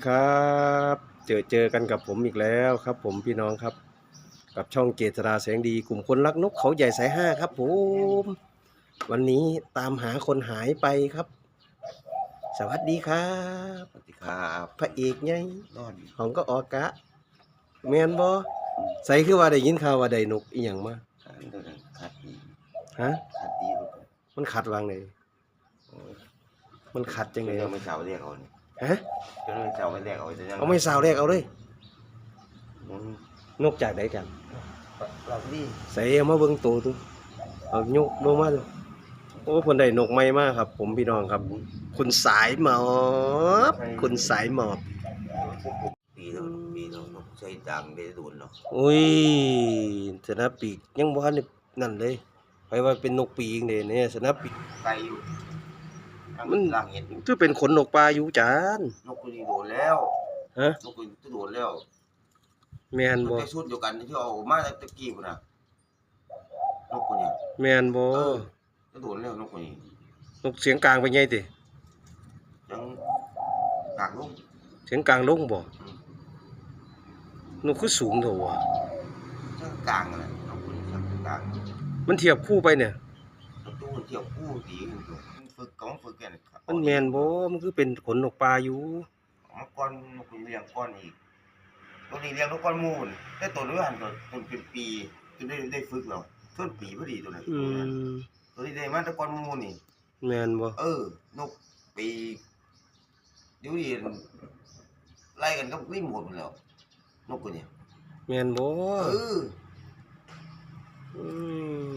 ดีครับ เจอเจอกันกับผมอีกแล้วครับ ผมพี่น้องครับ กับช่องเกษราแสงดีกลุ่มคนรักนกเขาใหญ่สายห้าครับผมวันนี้ตามหาคนหายไปครับ สวัสดีครับสวัสดีครับพระเอกไงนอนของก็ออกกะแมนบอใส่คือว่าได้ยินข่าวว่าได้นกอีหยังมาขันเดินขัดดีฮะขัดดีลูกมันขัดวางไหนโอ้ยมันขัดจังจไงนเราไม่เสาเรียกเอาเนี่ย ฮะจนเราไม่เสาไม่เรียกเอาจะยังเอาไม่สาวแรกเอาเลยมันนกจากไหนกันเราดีใส่เอามาเบิ่งตัวตัวเอายกลงมาดูโอ้คนได้นกใหม่มากครับ ผมพี่น้องครับ คุณสายหมอบคุณสายหมอบ ปีเราปีเรานกใช้ดังได้ดุนเนาะอุ้ยสนับปีกยังบ่ทันได้นั่นเลยไปว่าเป็นนกปีกเนี่ยเนี่ยสนับปีก ไกลอยู่ มัน ล่างเห็นคือเป็นขนนกปลาอยู่จานนกตัวนี้โดนแล้วฮะนกตัวนี้โดนแล้วแมนมันบ่ได้ชุดเดียวกันที่เอามาจากตะกี้พุ่นน่ะนกตัวเนี้ยแมนบ่เออจะโดนแล้วนกตัวนี้นกเสียงกลางไปไงติยังกากลงเสียงกลางลงบ่อืมนกคือสูงเถอะวะช่างกลางอะไรนกตัวนี้ช่างกลางมันเทียบคู่ไปเนี่ย ประตูเที่ยวกู้ดีอยู่มันฝึกกอง ฝึกกันครับมันแมนบ่มันคือเป็นขนนกปลาอยู่มาก้อนนกเลี้ยงก้อนอีกตัวนี้เลี้ยงนกก้อนมูนได้ตัวนี้หันตัวตัวเป็นปีจนได้ได้ฝึกแล้วต้นปีพอดีตัวนั้นอืมตัวนี้ได้มาแต่ก้อนมูนนี่แมนบ่เออนกปีเดี๋ยวนี้ไล่กันก็ไม่หมดมันแล้วนกตัวเนี้ยแมนบ่เอออืม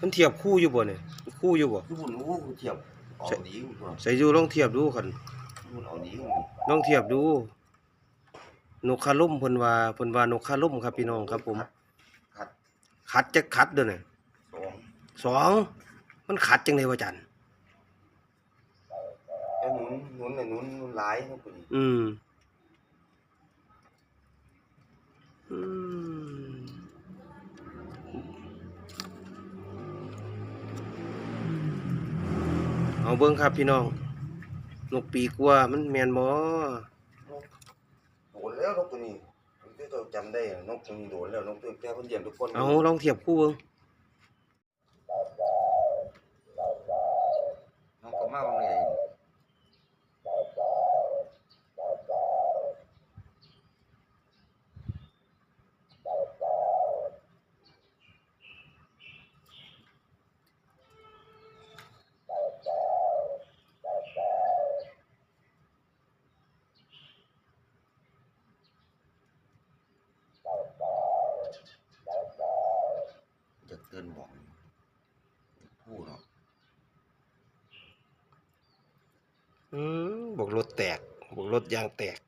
มันเทียบคู่อยู่บ่เนี่ยคู่อยู่บ่คือบุญโอ้กูเทียบ เอาดีกูตัวใส่อยู่ลองเทียบดูคันบุญเอาดีกูลองเทียบดูนกคาล่มเพิ่นว่าเพิ่นว่านกคาล่มครับพี่น้องครับผม ขัดขัดจะขัดเด้อเนี่ยสองสองมันขัดจังได๋วะจันไอ้หนุนหนุนไอ้หนุนหนุนหลายนกตัวนี้อืมอืม เอาเบิ่งครับพี่น้อง นกปีกว่ามันแม่นบ่โดนแล้วนกตัวนี้ที่เราจำได้อะนกตัวนี้โดนแล้วนกตัวแค่คนเดียวทุกคน เอาลองเทียบคู่เบิ่งนกก็มาบางเลย จะเตือนบอกพูดเนาะ อืมบอกรถแตกบอกรถยางแตก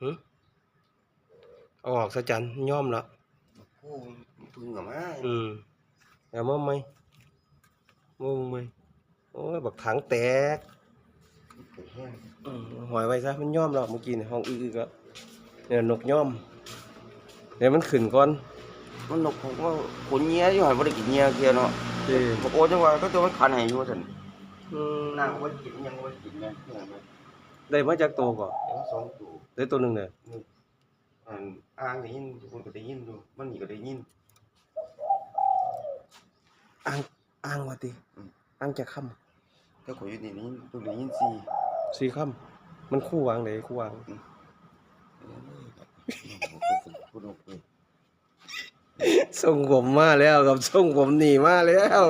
หึเอาออกซะจันย่อมละพูดพึ่งกับมาอืมเอามาไหมมาไหมโอ้ยบักถังแตกเปิดแห้งอืมหอยไว้ซะมันย่อมแล้วเมื่อกี้ในห้องอื้อๆก็เนี่ยนกย่อมเดี๋ยวมันขึ้นก่อนมันนกผมว่าขนเงี้ยอยู่หันบ่ได้กินเงี้ยเกียเนาะเด้บอกโอ้จังว่าก็ตัวมันคันให้อยู่ว่าซั่น อืมนางบ่ได้กินยังบ่ได้กินแม่เพื่อนมันได้มาจากโตวก่อนเดี๋ยวสองตัวได้ตัวหนึ่งเนี่ยอันอ่างได้ยินทุกคนก็ได้ยินดูมันนี่ก็ได้ยินอ้างอ้างว่าติอืมอ้างจะค่แต่ข่อยอยู่นี่ได้ยินตัวได้ยินสี่ำสี่ค่ำมันคู่วางเลยคู่วางพูดนกเลยส่งผมมาแล้วครับส่งผมหนีมาแล้ว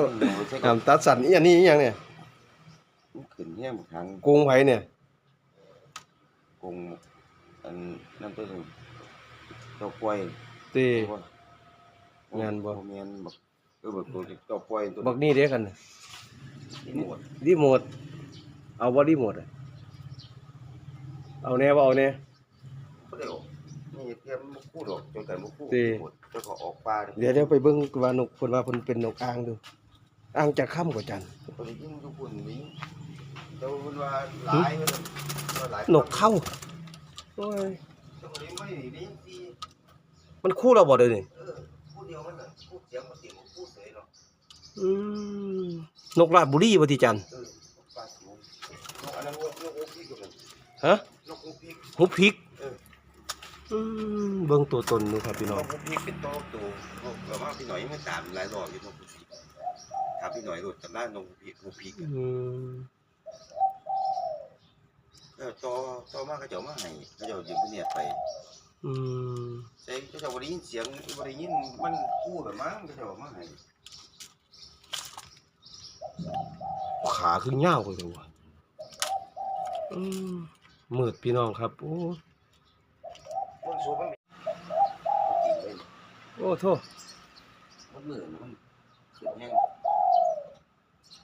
ใช่ทำตัดสันอีอันนี้อีหยังเนี่ย ขึ้นแห้งทางกงไผเนี่ย กงอันนั่นตัวนึงเจ้าป่วยตี งานบ่ แม่นบักเออบักตัวเจ้าป่วยตัวบักนี่เด้กันน่ะนี่หมดรีโมทเอาบ่รีโมทอะเอาแน่บ่เอาแน่ บ่ได้ออกนี่เตรียมบ่คู่ดอกจนกันบ่คู่ติหมดเจ้าก็ออกปลาเดี๋ยวเดี๋ยวไปเบิ่งว่านกเพิ่นว่าเพิ่นเป็นนกอ่างดูอ่างจะค่ำกว่าจันบ่ได้ยินทุกคนนี้ เจ้าเพิ่นว่าหลายเพิ่นว่าหลายนกเข้าโอ้ยเจ้าก็เลยไม่ได้ยินสิมันคู่เราบ่เด้อนี่เออคู่เดียวมันน่ะคู่เสียงบ่เสียงบ่คู่เสยเนาะอืมนกราชบุรีบ่ที่จันเออปลาสูงนกอันนั้นนกนกโอ้พี่ก็มันฮฮะนกฮูกพริกหุบพริกเออ อืมเบิ่งตัวตนดูครับพี่นน้องกฮูกพริกเป็นโต๊ะตัวแบบว่าพี่หน่อยยังไม่ตามหลายรอบอยู่นกฮูกพริกถามพี่หน่อยรถจำได้นกฮูกพริกฮูกพริกอืม เออต่อต่อมาเขาเจ้ามาให้เขาเจ้ายืมไปเนี่ยไปอืมใช่เขาเจ้าบ่ได้ยินเสียงบ่ได้ยินมันพูดแบบมั้งเขาเจ้าเอามาให้ขาขึ้นยาวกว่าจังวะอืมมืดพี่น้องครับ โอ้มันสูบมันกินเลยโอ้โทษมันเหนื่อยมันขึ้นแห้ง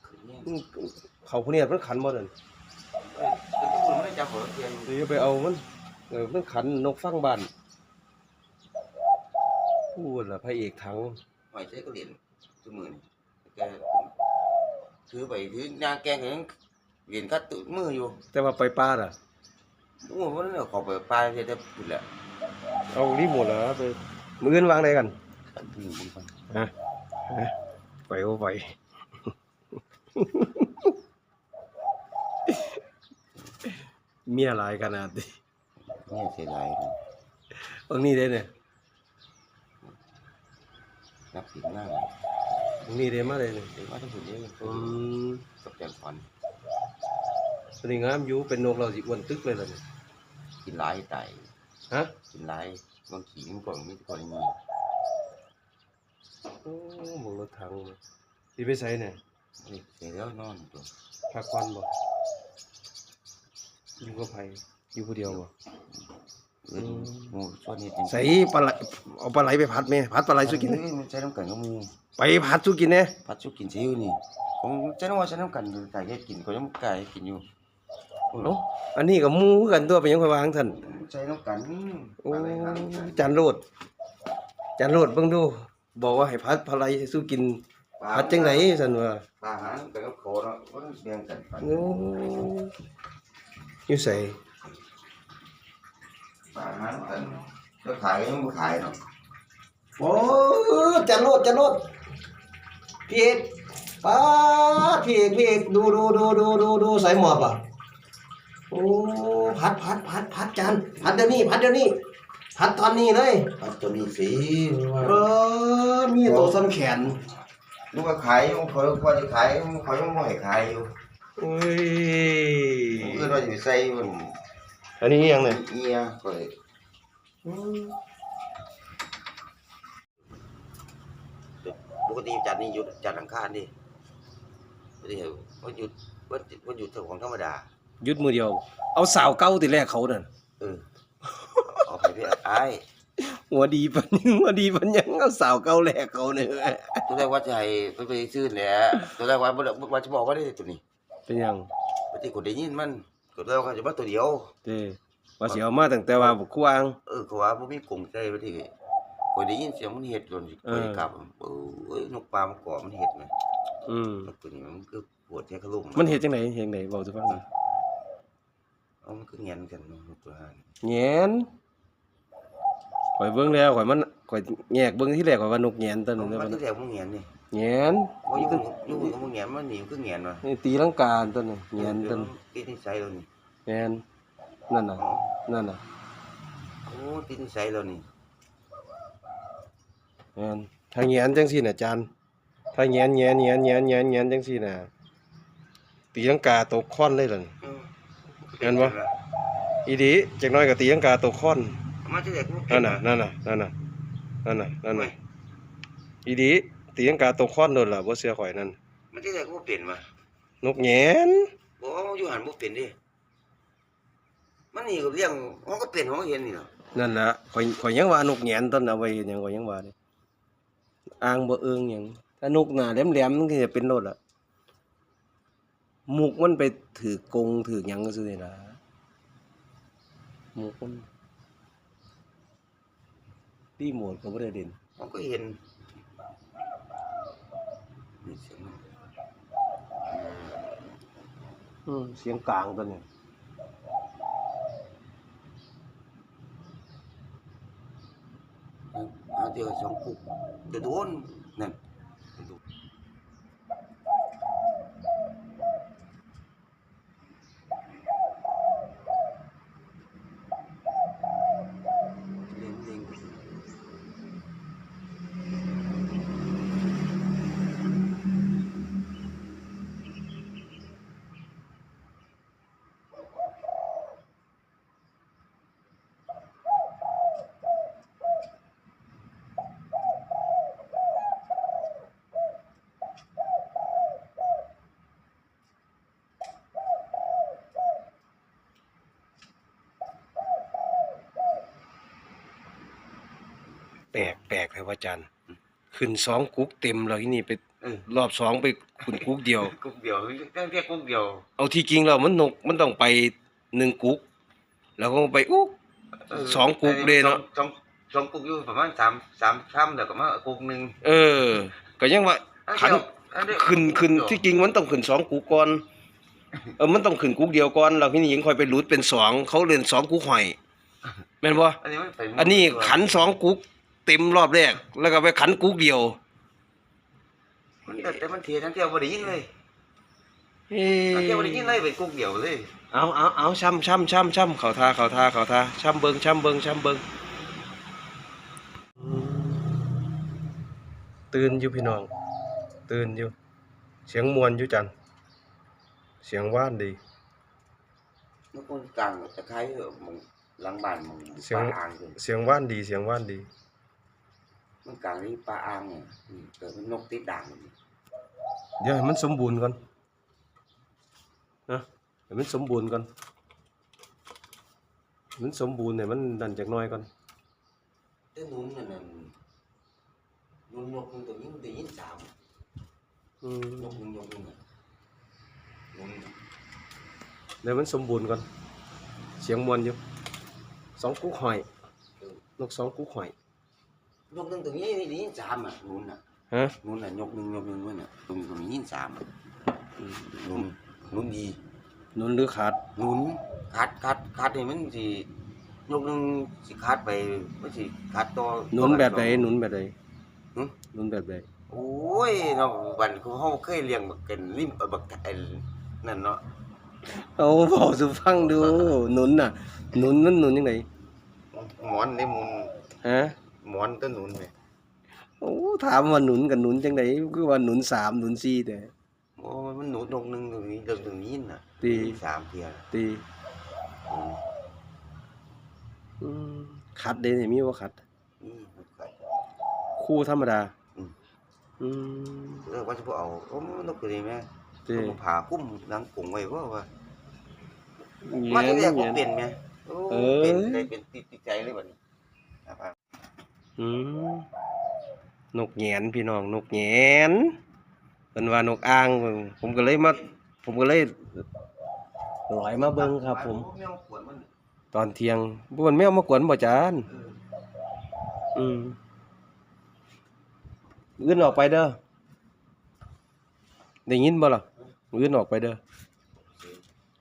ขึ้นแห้งอืม เขาผู้เนี่ยมันขันบ่เดินเอ้ยเป็นทุกคนไม่ได้จับหัวเทียนเดี๋ยวไปเอามันเออมันขันนกฟังบ้านพูดล่ะพระเอกทั้งหอยใช้ก็เหรียญทุกมือนี่แกถือไปถือยางแกงยังเหรียญคัดตุดมืออยู่ แต่ว่าไปป้าล่ะโอ้มันเนี่ยขอไปปลาจะได้พูดแหละเอารีโมทแล้วไปมืออนวางได้กันตัดพึ่งบุญฟังฮะฮะไปโอ้ไป เมียหลายขนาดนี้เนี่ยเสียดายเลยบางนี้ได้เนี่ยนับสิบหน้าบางนี้ได้มาเลยเนี่ยเดี๋ยวมาทั้งหมดเลยอืมกับแจงฟันตัวนี้งามอยู่เป็นนกเราสิอ้วนตึกเลยล่ะเนี่ยกินหลายไตฮะกินหลายบางขีมันก่อนมีก่อนมีโอ้หมองรถถังเลยสิไปใส่เนี่ยเฮ้ยเสียแล้วนอนตัวพักวันบ่ อยู่กับไผอยู่ผู้เดียวบ่เออหมูส่วนนี้เป็นใส่ปลาไหลเอาปลาไหลไปผัดแม่ผัดปลาไหลสู้กินเอ้เด้ยมันใช้น้ำกันกับหมูไปผัดสู้กินแน่พัดชุกกินซิวนี่ผมใช้น้ำว่าใช้น้ำกันไก่เฮ็ดกินก็ยังไก่กินอยู่เอ้าอันนี้ก็หมูคือกันตัวเป็นหยังค่อยวางท่านใช้น้ำกันโอ้อะไรครับจานโลดจานโลดเบิ่งดู บอกว่าให้ผัดปลาไหลสู้กินผัดจังไดซั่นว่า ปลาหางกับกับโคเนาะมันแบ่งกันไปโอ้ อยู่ใส่ปลาหางกันก็ขายก็ยังบ่ขายเนาะโอ้จานโลดจานโลดพี่เอกป้าดพี่เอกพี่เอกดูดูดูดูดูดูใส่หมอบอะโอ้ผัดผัดผัดผัดจานผัดเดี๋ยวนี้ผัดเดี๋ยวนี้ผัดตอนนี้เลยปลาตัวนี้สิเออมีตัวซ้ำแขนลูกก็ขายอยู่เขาก็จะขายเขายังบ่ให้ขายอยู่โอ้ยผมก็ว่าจะไปใส่มันอันนี้ยังเนี่ยเอียก็เลยปกติจัดนี่หยุดจัดอังคารดิไม่ได้วันหยุดวันวันหยุดของธรรมดายุดมือเดียว เอาสาวเก้าติแรกเขานั่นเออเอาไปพี่ไอ้ายหัวดีปันยังหัวดีปันยังเอาสาวเก้าแรกเขาเนี่ยตัวแรกว่าจะให้ไปไปซื้อแหละตัวแรกว่าบ่ได้ว่าจะบอกว่าได้ตัวนี้ เป็นยังปกติคนได้ยินมันก็แล้วเขาจะมาตัวเดียว เด้ว่าสิเอามาตั้งแต่ว่าบ่ควาง เออเขาว่าบ่มีกลุ่มใจว่าที่คนได้ยินเสียงมันเห็ดโดนสิเอไปอกลับเออเอ้ยนกปลามันเกาะมันเห็ดไหมอืมนกตัวนี้มันคือปวดแค่ขลุ่มมันเฮ็ดจังไดเฮ็ดจังไดเว้าสู่ฟังหน่อยเอามันคือเงียนกันเนาะนกตัวหานแหงนข่อยเบิ่งแล้วข่อยมันข่อยแยกเบิ่งที่แรกข่อยว่านกแหงนตัวนึงมัเด้อนที่แรกมันเงียนนี่ แหงนว่าอยู่อยู่กับมันเงียนมันหนีมันคือเงียนว่ะนี่ตีลังกาตัวนึงแหงนตัวนึงติดนิสัยเรานี่แหงนนั่นน่ะอ๋อนั่นน่ะโอ้ติดนิสัยเรานี่แหงนถ้าแหงนจังซี่น่ะอาจารย์ถ้าแหงนแหงนแหงนแหงนแหงนแหงนจังซี่น่ะตีลังกาตกค้อนเลยล่ะเออเห็นบ่อีดีจักหน้อยก็ตีลังกาตกค้อนมาที่แรกมันเป็นั่นน่ะนั่นน่ะนั่นน่ะนั่นน่ะนั่นน่ะอีดี ตีลังกาตกค้อนโดนล่ะบ่เชื่อข่อยนั่นมันที่แรกมันเป็นว่ะนกแหงนบ่อยู่หันบ่เป็นดิมันนี่ก็เลี้ยงมันก็เป็นของมันเห็นนี่เนาะนั่นล่ะข่อยข่อยยังว่านกแหงนต้นเอาไว้เฮ็ดหยังข่อยยังว่าเด้อ่างบ่เอิงหยังถ้านกหน้าแหลมๆมันก็จะเป็นโลดล่ะมุกมันไปถือกงถือหยังซื่อนี่ล่ะมุกมันรีโมทก็บ่ได้เด่นมันก็เห็นนี่ เสียงมันอืมเสียงกลางตัวนี้เอาเดี๋ยวสองกุกเดี๋ยวโดนนั่น แปลกแปลกเลยว่า อาจารย์ ขึ้นสองกุ๊กเต็มแล้วที่นี่ไปเออ รอบสองไปขึ้นกุ๊กเดียว กุ๊กเดียวเรียกกุ๊กเดียวเอาที่จริงแล้วมันนกมันต้องไปหนึ่งกุ๊กแล้วก็ไปอุ๊กสองกุ๊กเลยเนาะ สองสองกุ๊กอยู่ประมาณสามสามค่ำเดี๋ยวก็มากุ๊กหนึ่งเออ ก็ยังว่า ขัน อัเดียวขึ้นขึ้นที่จริงมันต้องขึ้นสองกุ๊กก่อนเออมันต้องขึ้นกุ๊กเดียวก่อนแล้วที่นี่ยังค่อยไปรูดเป็นสองเขาเล่นสองกุ๊กหอยแม่นบ่อันนี้มันไปอันนี้ขันสองกุ๊ก เต็มรอบแรก แล้วก็ไปขันกุ๊กเดียว มันแต่แต่มันเทียทั้งเที่ยวบ่ได้ยินเลยเอ้ทั้งเที่ยวบ่ได้ยินเลยเป็นกุ๊กเดียวเลยเอาเอาเอาช่ำช่ำช่ำช่ำเขาทาเขาทาเขาทาช่ำเบิงช่ำเบิงช่ำเบิงตื่นอยู่พี่น้อง ตื่นอยู่ เสียงมวนอยู่จันเสียงว่านดีมันคนกลางตะไคร้เออหมองหลังบ้านหมองเสียงปลาอ่างเลยเสียงว่านดี เสียงว่านดี มันกลางนี่ปลาอ่างเนี่ยอืมเกิดมันนกติดด่างนี่เดี๋ยวให้มันสมบูรณ์ก่อนนะให้มันสมบูรณ์ก่อนให้มันสมบูรณ์เนี่ยมันดันจากหน้อยก่อนแต่นุ่นนั่นน่ะนุ่นนกมันตัวนี้มันได้ยินสามอืมนกหนึงนกหนึงอะนุ่นเดี๋ยวมันสมบูรณ์ก่อน เสียงมวนอยู่สองกุ๊กหอย นกสองกุ๊กหอย นกหนึงตัวนี้ได้ยินสามอะนุ่นอะฮะนุ่นอะนกหนึงนกหนึงมันอะตรงนี้ตรงนี้ยินสามอะอืมนุ่นนุ่นดีนุนหรือขาดหนุนคัดคัดคัดนี่มันสิยกหนึงสิคัดไปมันสิคัดต่อหนุนแบบใดหนุนแบบใดหึหนุนแบบใดโอ้ยเนาะวันเขาเฮาเคยเลี้ยงบักกันริมเอ่อบักไอ้นั่นเนาะเอาบอกสุฟังดูหนุนน่ะหนุนนั่นหนุนยังไงหมอนนี่มุนฮะ หมอนต้นหนุนแม่โอ้ถามว่าหนุนกับหนุนจังไดคือว่าหนุนสามหนุนสี่แต่โอ้มันหนุนนกหนึงตรงนี้เดิมตรงนี้น่ะดีสามเทียน่ะตีอืมอืมขัดเดนี่มีว่าขัดนี่มันก็คู่ธรรมดาอืมอืมเออว่าจะบ่เอาโอ้มันนกตัวนี้แม่ตีมันผ่าคุ้มหลังกงไว้ว่าว่าเงีมันยจะนเรียกเงีว่ายนเป็นแม่โอ้เอ้ยเป็นได้เป็นติดติดใจเลยบัดนี้นะครับ อืมนกแงนพี่น้องนกแงนเป็นว่านกอ่าง ผมก็เลยมาผมก็เลยลอยมาเบิ่งครับ ผม ตอนเที่ยงบ่มันแมวมากวนบ่จานอืมอื่นออกไปเด้อได้ยินบ่ล่ะอื่นออกไปเด้อ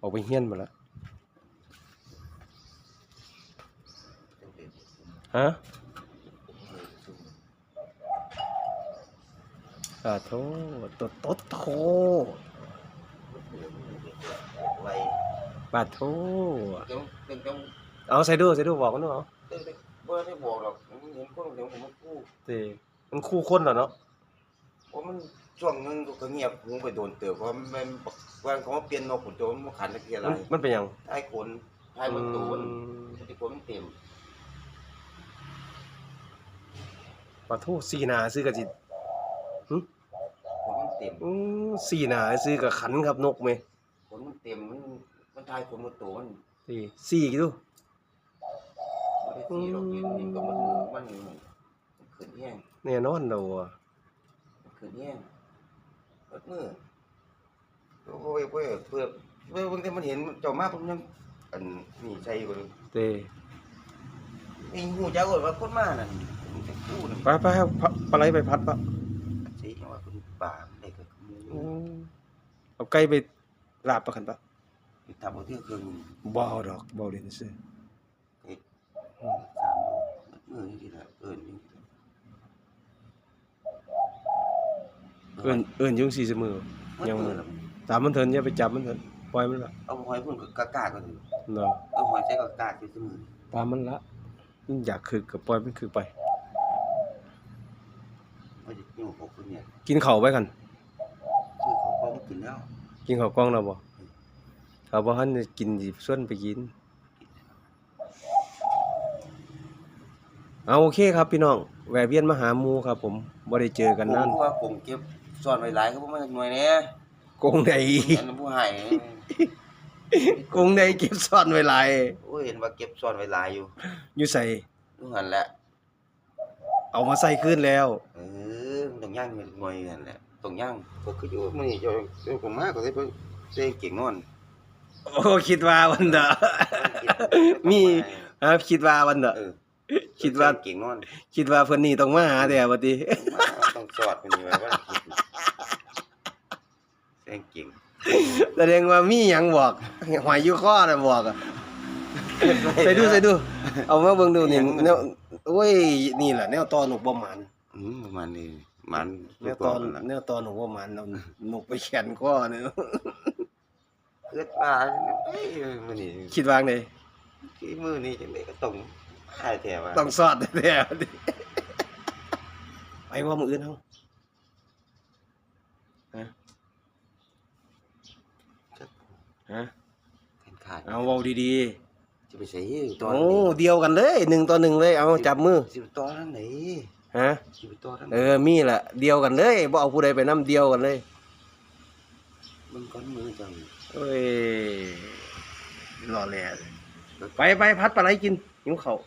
ออกไปเฮียนบ่ล่ะฮะ อ่าโทษตดตดโทไว้บาดโทเดี๋ยวเดี๋ยวเอาใส่ดูใส่ดูบอกกันเนาะเดี๋ยวเดี๋ยวบ่ได้บอกหรอกเห็นคนเดี๋ยวผมมาพูดติมันคู่คนเหรอเนาะเพราะมันช่วงนึงก็เงียบหูไปโดนเติบเพราะมันวันเขามาเปลี่ยนนกขุนโจมมาขันตะเกียอะไรมันมันเป็นหยังท้ายขนท้ายมันตูนที่ขนมันเต็มปาทูสีหนาซื้อกับจิขนมัน เต็มอือสีหนาซื้อกับขันครับนกไหมขนมันเต็มมันมันท้ายขนมันโตมันตีสีกี่ดูบ่ได้สีหรอกยืนนี่ก็มันมันมันขึ้นแห้งแน่นอนเราอะมันขึ้นแห้งเปิดมือโอ้ยโอ้ยเพื่อเพื่อบางทีมันเห็นเจ้ามาผมยังอันนี่ใช่บ่เลยเต้มีหูจักก่อนว่าคนมานั่นมันจะพูดนั่นไปไปครับปลาปลาไหลไปพัดปะสิว่าคนป่าได้ก็ข โมยอือเอาไก่ไปลาบปะขันปะทำเอาเที่ยงคืนมึงบ่เอาดอกบ่เล่นซื้อเอ็ดสามโลเออนี่ละเอิญนี่เอิ้นเอิ้นอยุ่จังสี่เสมอยังเอิญตามมันเถินอย่าไปจับมันเถินปล่อยมันละเอาหอยพุ่นกับกากากันเนาะเอาหอยใส่กากาไปเสมอตามมันละมันอยากคือกับปล่อยมันคือไปว่าจะอยู่ของคนเนี่ยกินข้าวไปกันชื่ อเขาก็มากินแล้วกินข้าวกล้องแล้วบ่ถ้าบ่ทันจะกินสิส่วนไปกิน เอาโอเคครับพี่น้อง แวะเวียนมาหาหมู่ครับ ผมบ่ได้เจอกันนานผมว่าผมเก็บซ่อนไว้หลายก็บ่มาหน่วยแน่กงใดอันนั้นผู้ให้กงใดเก็บซ่อนไว้หลายโอ้ยเห็นว่าเก็บซ่อนไว้หลายอยู่อยู่ใส่ดูหันแหละเอามาใส่คืนแล้ว เออมันต้องย่างมันหน่อยนั่นแหละ ต้องย่างก็คืออยู่มื้อนี้เจ้าเจ้าผมมาก็ได้ไปเจ๊เก่งนอนโอ้คิดว่าวันเด้อมีครับคิดว่าวันเด้อเออคิดว่าเก่งนอน คิดว่าเพิ่นนี่ต้องมาหาแต่บัดนี้มาต้องสอดมันนี่ไว้ว่าคิดเจ๊เก่งแสดงว่ามีหยังบอกหอยอยู่ข้อน่ะบอกอะใส่ดูใส่ดู เอามาเบิ่งดูนี่แนวโอ้ยนี่แหละแนวตอนหนุกบ่หมันอืมประมาณนี้ มันแนวตอนแนวตอนหนุกบ่หมันเอาหนุกไปแขนข้อเนี่ยเกิดว่าเอ้ยมื้อนี้คิดว่าไงที่มื้อนี้จังได๋ก็ต้องหายแท้ว่าต้องสอดแท้ๆดิไปว่ามื้ออื่นเฮาฮะฮะกันขาดเอาเว้าดีจะไปใส่ๆตอนโอ้เดียวกันเลยหนึ่งต่อหนึ่งเลยเอาจับมือสิบตอนนั้นไหน ฮะสิบตอนนั้นเออมีแหละเดียวกันเลยบ่เอาผู้ใดไปน้ำเดียวกันเลยมึงก้อนมือจังเอ้ยรอแลไปไปพัดปลาไหลกินหิวเขาว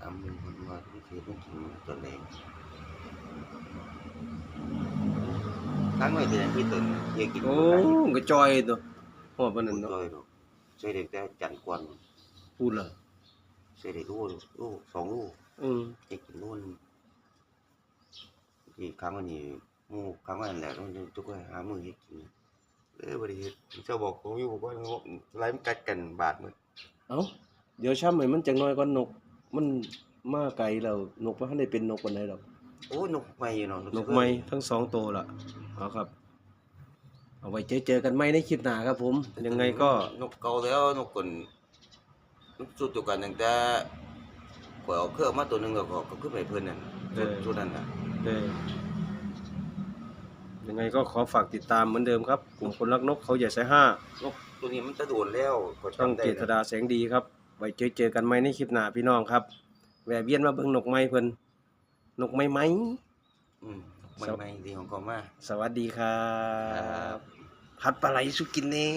ทำมึงคนว่าที่เสียมันกินตอนแรงทั้งไว้แต่ที่ตนเยี่ยกินโอ้ก็จอยตัวหัวปานนั้นเลเนาะยหรอกใช่เด็กแต่จันทร์กวนพูดเหรอใช่เด็กลูกลูกสองลูกอืมเด็กกินลู กอีกครั้งวันนี้มูครั้งวันแหละต้องทุกคนหามือให้กินเออบริเหตุเจ้าบอกผมอยู่บอกว่าไล่มันกัดกันบาดมือเอ้าเดี๋ยวช้ำให้มันจังน้อยก่อนนก มันมาไกลแล้วนกบ่ทันได้เป็นนกปานใดดอกโอ้นกไม่อยู่เนาะนกไม้ทั้งสองตัวล่ะเอาครับ เอาไว้เจอเจอกันใหม่ในคลิปหน้าครับ ผม ยังไงก็นกเก่าแล้วนกคนนกสุดตัวกันตั้งแต่ข่อยเอาเครื่องมาตัวหนึงแล้วก็ก็ขึ้นไปเพิ่นนั่นชุดชุดนั้นน่ะ เออยังไงก็ขอฝากติดตามเหมือนเดิมครับ กลุ่มคนรักนกเขาใหญ่สายห้านกตัวนี้มันจะโดนแล้วก็ช่องจำได้เจษดาแสงดีครับ ไว้เจอเจอกันใหม่ในคลิปหน้าพี่น้องครับ แวะเวียนมาเบิ่งนกไม้เพิ่นนกไม้ไหมอืมไม่ไม่ดีของเขามาสวัสดีครับ พัดปลาไหลสุกินเน่